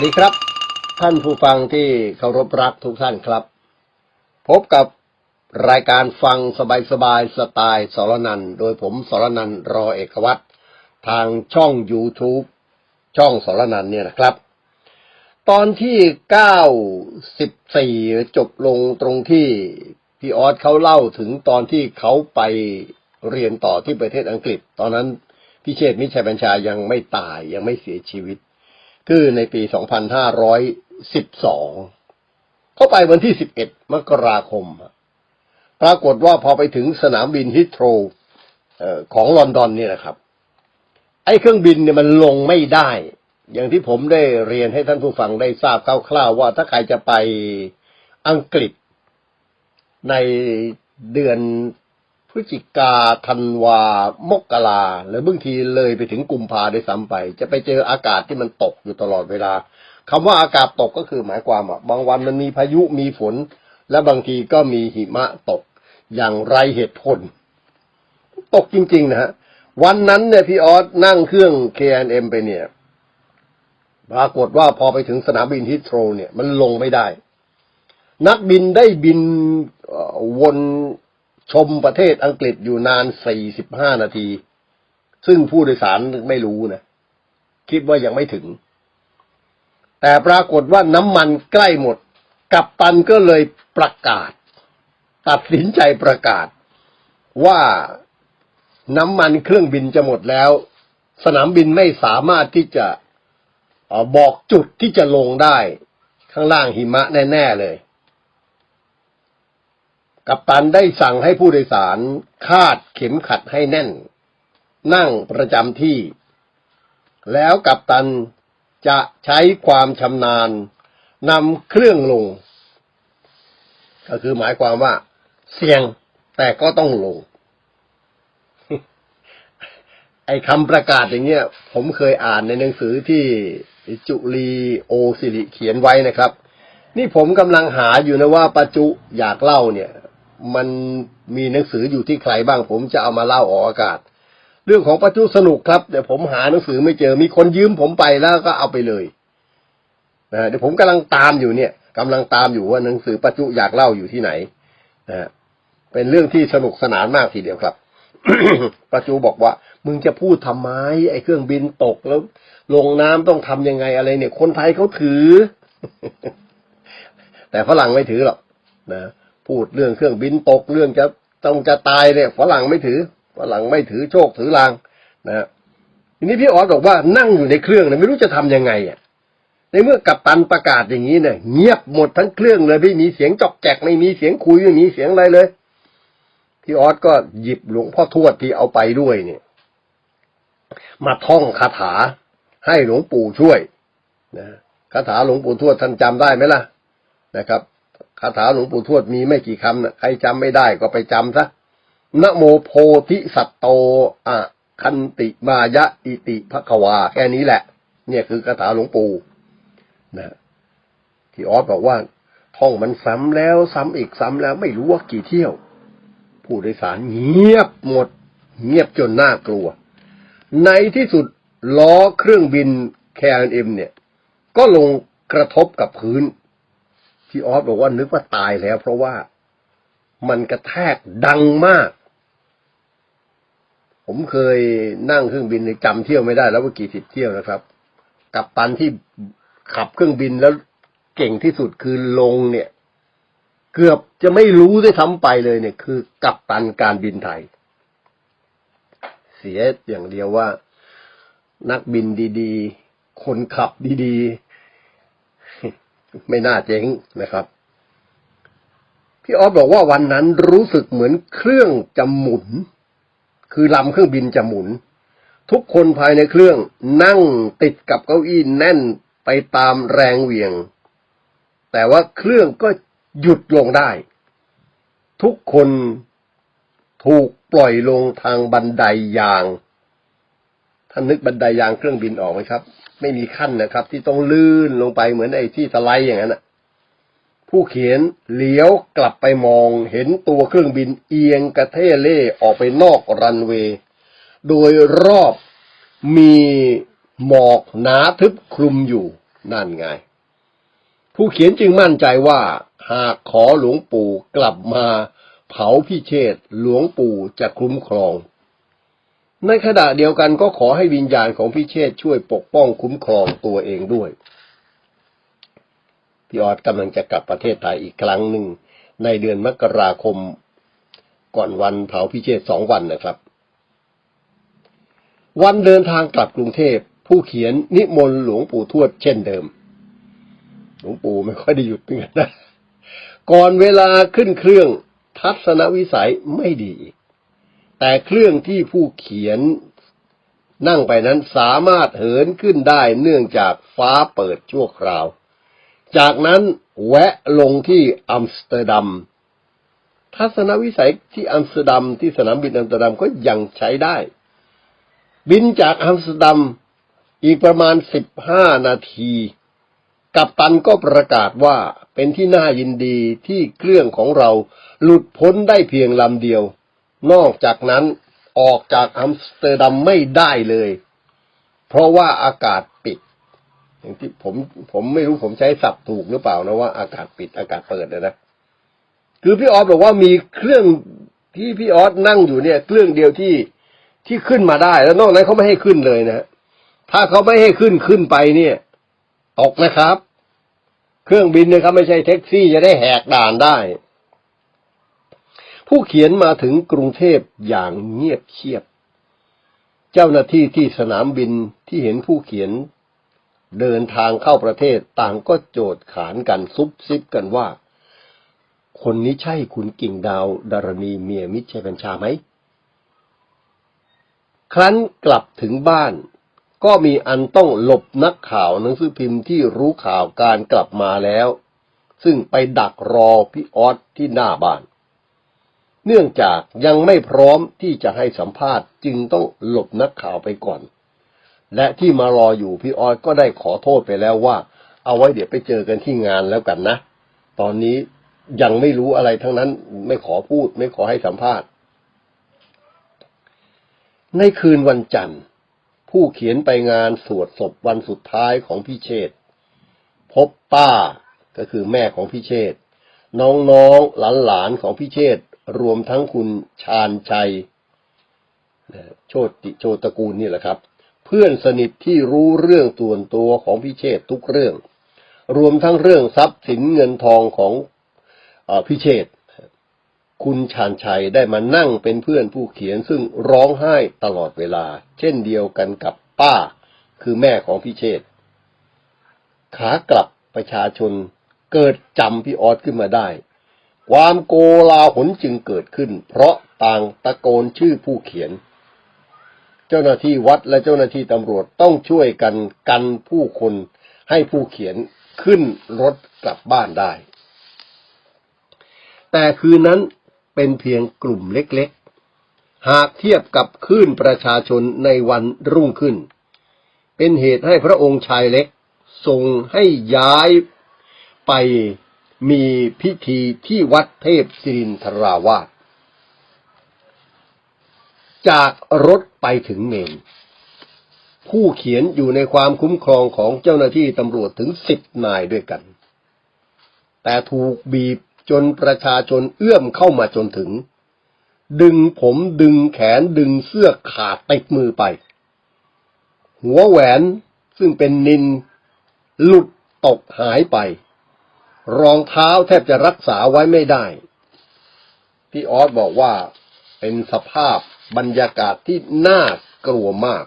วัสดีครับ ท่านผู้ฟังที่เคารพรักทุกท่านครับ พบกับรายการฟังสบายๆสไตล์สรนันโดยผมสรนันรอเอกวัตรทางช่อง YouTube ช่องสรนันเนี่ยนะครับ ตอนที่เก้าสิบสี่จบลงตรงที่พี่ออสเขาเล่าถึงตอนที่เขาไปเรียนต่อที่ประเทศอังกฤษ ตอนนั้นพี่เชษมิชัยบัญชายังไม่ตายยังไม่เสียชีวิต คือในปี 2512 เข้าไปวันที่ 11 มกราคม ปรากฏว่าพอไปถึงสนามบินฮิตโตรของลอนดอนนี่นะครับ ไอ้เครื่องบินเนี่ยมันลงไม่ได้ อย่างที่ผมได้เรียนให้ท่านผู้ฟังได้ทราบคร่าวๆว่าถ้าใครจะไปอังกฤษในเดือน พฤศจิกาธันวามกราหรือบางทีเลยไปถึงกุมภาได้ซ้ำไป จะไปเจออากาศที่มันตกอยู่ตลอดเวลาคำว่าอากาศตกก็คือหมายความว่าบางวันมันมีพายุมีฝน และบางทีก็มีหิมะตกอย่างไรเหตุผล ตกจริง ๆ นะฮะวันนั้นเนี่ยพี่ออสนั่งเครื่อง KNM ไปเนี่ย ปรากฏว่าพอไปถึงสนามบินฮิตโตรเนี่ย มันลงไม่ได้ นักบินได้บินวน ชมประเทศอังกฤษอยู่นาน 45 นาที ซึ่งผู้โดยสารไม่รู้นะ คิดว่ายังไม่ถึง แต่ปรากฏว่าน้ำมันใกล้หมด กัปตันก็เลยประกาศ ตัดสินใจประกาศ ว่าน้ำมันเครื่องบินจะหมดแล้ว สนามบินไม่สามารถที่จะบอกจุดที่จะลงได้ ข้างล่างหิมะแน่ ๆ เลย กัปตันได้สั่งให้ผู้โดยสารคาดเข็มขัดให้แน่น นั่งประจำที่ แล้วกัปตันจะใช้ความชำนาญนำเครื่องลง ก็คือหมายความว่า เสี่ยงแต่ก็ต้องลง ไอ้คำประกาศอย่างเงี้ย ผมเคยอ่านในหนังสือที่จุลีโอสิริเขียนไว้นะครับ นี่ผมกำลังหาอยู่นะว่าปัจจุอยากเล่าเนี่ย มันมีหนังสืออยู่ที่ใครบ้าง ผมจะเอามาเล่าออกอากาศ เรื่องของปัจจุสนุกครับเดี๋ยวผมหาหนังสือไม่เจอมีคนยืมผมไปแล้วก็เอาไปเลยนะเดี๋ยวผมกำลังตามอยู่เนี่ยกำลังตามอยู่ว่าหนังสือปัจจุอยากเล่าอยู่ที่ไหนนะเป็นเรื่องที่สนุกสนานมากทีเดียวครับปัจจุบอกว่า มึงจะพูดทำไม ไอ้เครื่องบินตกแล้ว ลงน้ำต้องทำยังไงอะไรเนี่ย คนไทยเขาถือ แต่ฝรั่งไม่ถือหรอกนะ พูดเรื่องเครื่องบินตกเรื่องจะต้องจะตายเนี่ยฝรั่งไม่ถือฝรั่งไม่ถือโชคถือลางนะฮะทีนี้พี่ออสบอกว่านั่งอยู่ในเครื่องเนี่ยไม่รู้จะทำยังไงอะในเมื่อกัปตันประกาศอย่างนี้เนี่ยเงียบหมดทั้งเครื่องเลยไม่มีเสียงจอกแจกไม่มีเสียงคุยไม่มีเสียงอะไรเลย พี่ออสก็หยิบหลวงพ่อทวดที่เอาไปด้วยเนี่ย มาท่องคาถาให้หลวงปู่ช่วยนะคาถาหลวงปู่ทวดท่านจำได้ไหมล่ะนะครับ คาถาหลวงปู่ทวดมีไม่กี่คำนะใครจำไม่ได้ก็ไปจำซะนะโมโพธิสัตโตอะคันติมายะอิติภควา แค่นี้แหละ เนี่ยคือคาถาหลวงปู่นะที่ออสบอกว่า ท่องมันซ้ำแล้วซ้ำอีกซ้ำแล้วไม่รู้ว่ากี่เที่ยว ผู้โดยสารเงียบหมด เงียบจนน่ากลัว ในที่สุดล้อเครื่องบิน KLM เนี่ย ก็ลงกระทบกับพื้น ที่ออสบอกว่านึกว่าตายแล้ว เพราะว่ามันกระแทกดังมาก ผมเคยนั่งเครื่องบินในจำเที่ยวไม่ได้แล้วว่ากี่สิบเที่ยวนะครับ กับตันที่ขับเครื่องบินแล้วเก่งที่สุดคือลงเนี่ย เกือบจะไม่รู้ด้วยซ้ำไปเลยเนี่ย คือกัปตันการบินไทย เสียอย่างเดียวว่า นักบินดี ๆ คนขับดี ๆ ไม่น่าเจ๊งนะครับ พี่ออฟบอกว่าวันนั้นรู้สึกเหมือนเครื่องจะหมุน คือลำเครื่องบินจะหมุน ทุกคนภายในเครื่องนั่งติดกับเก้าอี้แน่นไปตามแรงเหวี่ยง แต่ว่าเครื่องก็หยุดลงได้ ทุกคนถูกปล่อยลงทางบันไดยางท่านนึกบันไดยางเครื่องบินออกไหมครับ ไม่มีขั้นนะครับ ที่ต้องลื่นลงไปเหมือนไอ้ที่สไลด์อย่างนั้นนะผู้เขียนเหลียวกลับไปมองเห็นตัวเครื่องบินเอียงกระเทเล่ออกไปนอกรันเวย์ โดยรอบมีหมอกหนาทึบคลุมอยู่นั่นไง ผู้เขียนจึงมั่นใจว่า หากขอหลวงปู่กลับมา เผาพิเชษหลวงปู่จะคุ้มครอง ในขณะเดียวกันก็ขอให้วิญญาณของพิเชษช่วยปกป้องคุ้มครองตัวเองด้วย พี่ออดกำลังจะกลับประเทศไทยอีกครั้งหนึ่ง ในเดือนมกราคม ก่อนวันเผาพิเชษสองวันนะครับ วันเดินทางกลับกรุงเทพผู้เขียนนิมนต์หลวงปู่ทวดเช่นเดิม หลวงปู่ไม่ค่อยได้หยุดเหมือนกันนะ ก่อนเวลาขึ้นเครื่องทัศนวิสัยไม่ดีอีก แต่เครื่องที่ผู้เขียนนั่งไปนั้นสามารถเหินขึ้นได้เนื่องจากฟ้าเปิดชั่วคราว จากนั้นแวะลงที่อัมสเตอร์ดัม ทัศนวิสัยที่อัมสเตอร์ดัมที่สนามบินอัมสเตอร์ดัมก็ยังใช้ได้ บินจากอัมสเตอร์ดัมอีกประมาณสิบห้านาที กัปตันก็ประกาศว่าเป็นที่น่ายินดีที่เครื่องของเราหลุดพ้นได้เพียงลำเดียว นอกจากนั้นออกจากอัมสเตอร์ดัมไม่ได้เลย เพราะว่าอากาศปิด อย่างที่ผมผมไม่รู้ผมใช้ศัพท์ถูกหรือเปล่านะว่าอากาศปิดอากาศเปิดนะนะคือพี่ออสบอกว่ามีเครื่องที่พี่ออสนั่งอยู่เนี่ยเครื่องเดียวที่ที่ขึ้นมาได้ แล้วนอกนั้นเขาไม่ให้ขึ้นเลยนะถ้าเขาไม่ให้ขึ้นขึ้นไปเนี่ยตกนะครับ เครื่องบินเนี่ยครับไม่ใช่แท็กซี่จะได้แหกด่านได้ ผู้เขียนมาถึงกรุงเทพอย่างเงียบเชียบ เจ้าหน้าที่ที่สนามบินที่เห็นผู้เขียน เดินทางเข้าประเทศต่างก็โจดขานกันซุบซิบกันว่า คนนี้ใช่คุณกิ่งดาวดารณีเมียมิตรชัยบัญชาไหม ครั้นกลับถึงบ้านก็มีอันต้องหลบนักข่าวหนังสือพิมพ์ที่รู้ข่าวการกลับมาแล้ว ซึ่งไปดักรอพี่ออสที่หน้าบ้าน เนื่องจากยังไม่พร้อมที่จะให้สัมภาษณ์จึงต้องหลบนักข่าวไปก่อน และที่มารออยู่พี่ออสก็ได้ขอโทษไปแล้วว่า เอาไว้เดี๋ยวไปเจอกันที่งานแล้วกันนะ ตอนนี้ยังไม่รู้อะไรทั้งนั้นไม่ขอพูดไม่ขอให้สัมภาษณ์ ในคืนวันจันทร์ ผู้เขียนไปงานสวดศพวันสุดท้ายของพี่เชษพบป้าก็คือแม่ของพี่เชษน้องๆหลานๆของพี่เชษ รวมทั้งคุณชาญชัยโชติโชตกูลนี่แหละครับ เพื่อนสนิทที่รู้เรื่องส่วนตัวของพี่เชษทุกเรื่อง รวมทั้งเรื่องทรัพย์สินเงินทองของอพี่เชษคุณชาญชัยได้มานั่งเป็นเพื่อนผู้เขียนซึ่งร้องไห้ตลอดเวลา เช่นเดียวกันกับป้า คือแม่ของพี่เชษขากลับประชาชนเกิดจำพี่ออสขึ้นมาได้ ความโกลาหลจึงเกิดขึ้น เพราะต่างตะโกนชื่อผู้เขียน เจ้าหน้าที่วัดและเจ้าหน้าที่ตำรวจต้องช่วยกันกันผู้คนให้ผู้เขียนขึ้นรถกลับบ้านได้ แต่คืนนั้นเป็นเพียงกลุ่มเล็กๆ หากเทียบกับคลื่นประชาชนในวันรุ่งขึ้น เป็นเหตุให้พระองค์ชายเล็กทรงให้ย้ายไป มีพิธีที่วัดเทพศิรินทราวาส จากรถไปถึงเมน ผู้เขียนอยู่ในความคุ้มครองของเจ้าหน้าที่ตำรวจถึงสิบนายด้วยกัน แต่ถูกบีบจนประชาชนเอื้อมเข้ามาจนถึง ดึงผมดึงแขนดึงเสื้อขาดติดมือไป หัวแหวนซึ่งเป็นนิน หลุดตกหายไป รองเท้าแทบจะรักษาไว้ไม่ได้ พี่ออสบอกว่าเป็นสภาพบรรยากาศที่น่ากลัวมาก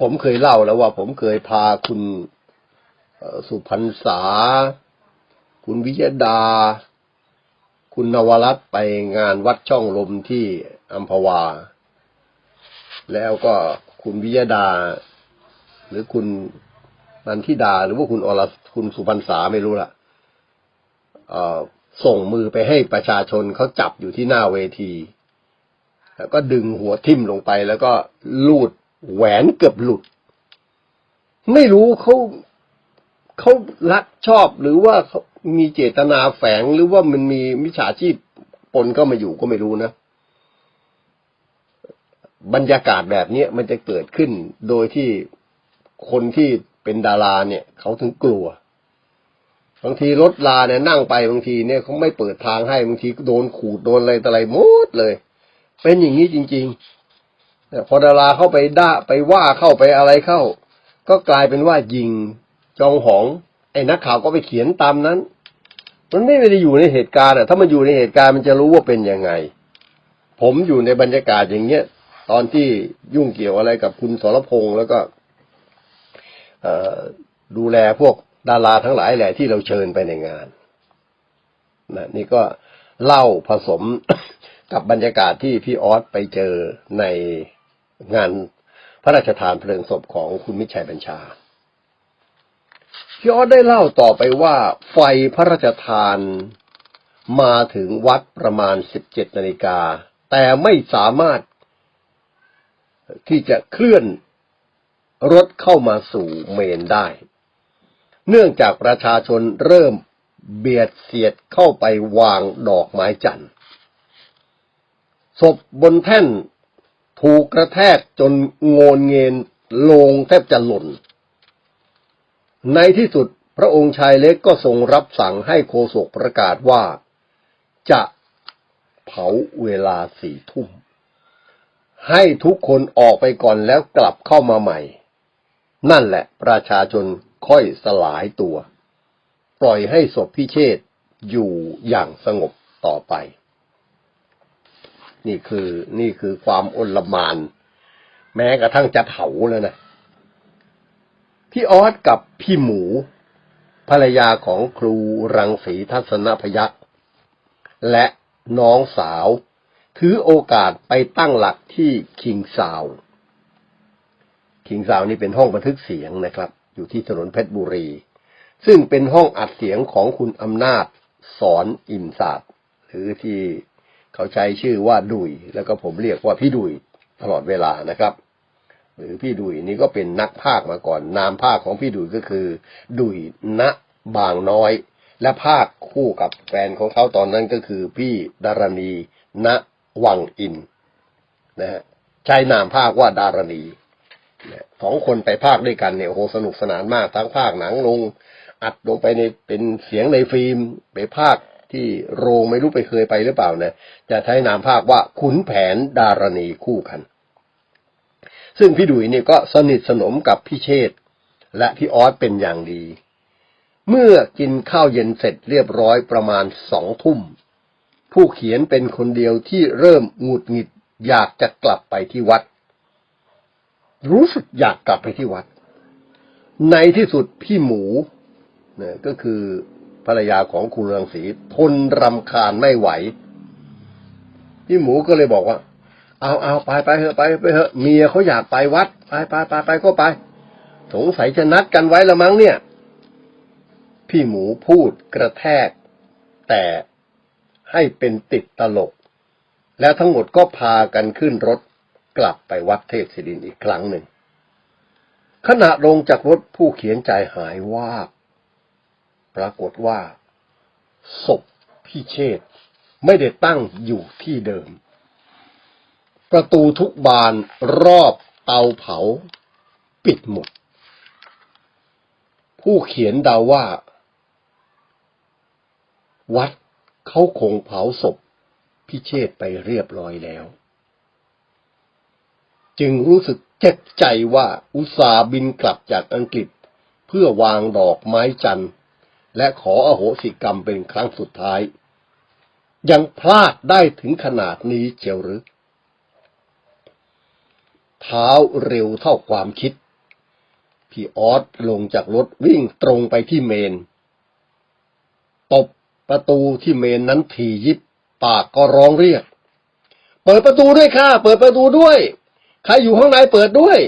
ผมเคยเล่าแล้วว่าผมเคยพาคุณสุพรรษา คุณวิยดา คุณนวรัตไปงานวัดช่องลมที่อัมพวา แล้วก็คุณวิยดา หรือคุณ นันทิดาหรือว่าคุณอรคุณสุพรรษาไม่รู้ละเอ่อส่งมือไปให้ประชาชนเขาจับอยู่ที่หน้าเวที แล้วก็ดึงหัวทิ่มลงไป แล้วก็ลูดแหวนเกือบหลุด ไม่รู้เขาเขารักชอบหรือว่าเขามีเจตนาแฝงหรือว่ามันมีมิจฉาชีพปนเข้ามาอยู่ก็ไม่รู้นะ บรรยากาศแบบนี้มันจะเกิดขึ้นโดยที่คนที่ เป็นดาราเนี่ย เขาถึงกลัว บางทีรถลาเนี่ยนั่งไปบางทีเนี่ยเขาไม่เปิดทางให้บางทีก็โดนขูดโดนอะไรต่อะไรหมดเลย เป็นอย่างนี้จริงๆแต่พอดาราเข้าไปด่าไปว่าเข้าไปอะไรเข้า ก็กลายเป็นว่ายิงจองหอง ไอ้นักข่าวก็ไปเขียนตามนั้น มันไม่ได้อยู่ในเหตุการณ์อะ ถ้ามันอยู่ในเหตุการณ์มันจะรู้ว่าเป็นยังไง ผมอยู่ในบรรยากาศอย่างเงี้ยตอนที่ยุ่งเกี่ยวอะไรกับคุณสรพงษ์แล้วก็ ดูแลพวกดาราทั้งหลายแหละที่เราเชิญไปในงานนะนี่ก็เล่าผสมกับบรรยากาศที่พี่ออสไปเจอในงานพระราชทานเพลิงศพของคุณมิชัยบัญชา พี่ออสได้เล่าต่อไปว่าไฟพระราชทานมาถึงวัดประมาณ17นาฬิกา แต่ไม่สามารถที่จะเคลื่อน รถเข้ามาสู่เมนได้ เนื่องจากประชาชนเริ่มเบียดเสียดเข้าไปวางดอกไม้จันทร์ศพบนแท่นถูกกระแทกจนโงนเงินลงแทบจะหล่น ในที่สุดพระองค์ชายเล็กก็ทรงรับสั่งให้โฆษกประกาศว่าจะเผาเวลาสี่ทุ่ม ให้ทุกคนออกไปก่อนแล้วกลับเข้ามาใหม่ นั่นแหละประชาชนค่อยสลายตัว ปล่อยให้ศพพิเชษอยู่อย่างสงบต่อไป นี่คือนี่คือความอลมาน แม้กระทั่งจะเผาแล้วนะ พี่ออสกับพี่หมู ภรรยาของครูรังสีทัศนพยักษ์และน้องสาว ถือโอกาสไปตั้งหลักที่คิงซาว คิงซาวนี่เป็นห้องบันทึกเสียงนะครับ อยู่ที่ถนนเพชรบุรี ซึ่งเป็นห้องอัดเสียงของคุณอำนาจสอนอิมศาสตร์หรือที่เขาใช้ชื่อว่าดุยแล้วก็ผมเรียกว่าพี่ดุยตลอดเวลานะครับ หรือพี่ดุยนี่ก็เป็นนักภาคมาก่อน นามภาคของพี่ดุยก็คือ ดุยณบางน้อย และภาคคู่กับแฟนของเขาตอนนั้นก็คือพี่ดารณีณวังอินนะฮะใช้นามภาคว่าดารณี สองคนไปภาคด้วยกันเนี่ยโอ้โหสนุกสนานมากทั้งภาคหนังลง อัดลงไปในเป็นเสียงในฟิล์มไปภาคที่โรงไม่รู้ไปเคยไปหรือเปล่านะจะใช้นามภาคว่าขุนแผนดารณีคู่กัน ซึ่งพี่ดุยนี่ก็สนิทสนมกับพี่เชษและพี่ออสเป็นอย่างดี เมื่อกินข้าวเย็นเสร็จเรียบร้อยประมาณสองทุ่ม ผู้เขียนเป็นคนเดียวที่เริ่มหงุดหงิดอยากจะกลับไปที่วัด รู้สึกอยากกลับไปที่วัด ในที่สุดพี่หมูเนี่ยก็คือภรรยาของคุณรังสีทนรำคาญไม่ไหว พี่หมูก็เลยบอกว่า เอาเอาไปไปเถอะไปไปเถอะเมียเขาอยากไปวัด ไปไปไปไปก็ไป สงสัยจะนัดกันไว้ละมั้งเนี่ย พี่หมูพูดกระแทก แต่ให้เป็นติดตลก แล้วทั้งหมดก็พากันขึ้นรถ กลับไปวัดเทพศิรินอีกครั้งหนึ่ง ขณะลงจากรถผู้เขียนใจหายว่าบปรากฏว่า ศพพี่เชษไม่ได้ตั้งอยู่ที่เดิม ประตูทุกบานรอบเตาเผา ปิดหมด ผู้เขียนเดาว่า วัดเขาคงเผาศพพิเชษไปเรียบร้อยแล้ว จึงรู้สึกเจ็บใจว่าอุตสาบินกลับจากอังกฤษ เพื่อวางดอกไม้จันทร์ และขออโหสิกรรมเป็นครั้งสุดท้าย ยังพลาดได้ถึงขนาดนี้เจียวหรือ เท้าเร็วเท่าความคิด พี่ออสลงจากรถวิ่งตรงไปที่เมน ตบประตูที่เมนนั้นถี่ยิบ ปากก็ร้องเรียก เปิดประตูด้วยค่ะ เปิดประตูด้วย ใครอยู่ข้างในเปิดด้วย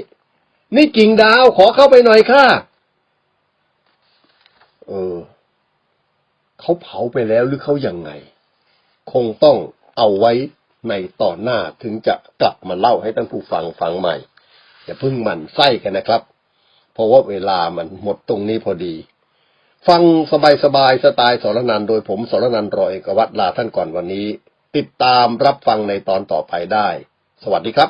นี่กิ่งดาวขอเข้าไปหน่อยค่ะ เออเขาเผาไปแล้วหรือเขายังไง คงต้องเอาไว้ในตอนหน้าถึงจะกลับมาเล่าให้ท่านผู้ฟังฟังใหม่อย่าเพิ่งหมันไส้กันนะครับ เพราะว่าเวลามันหมดตรงนี้พอดี ฟังสบายๆสไตล์สรนันโดยผมสรนันรอยกวัตลาท่านก่อนวันนี้ ติดตามรับฟังในตอนต่อไปได้ สวัสดีครับ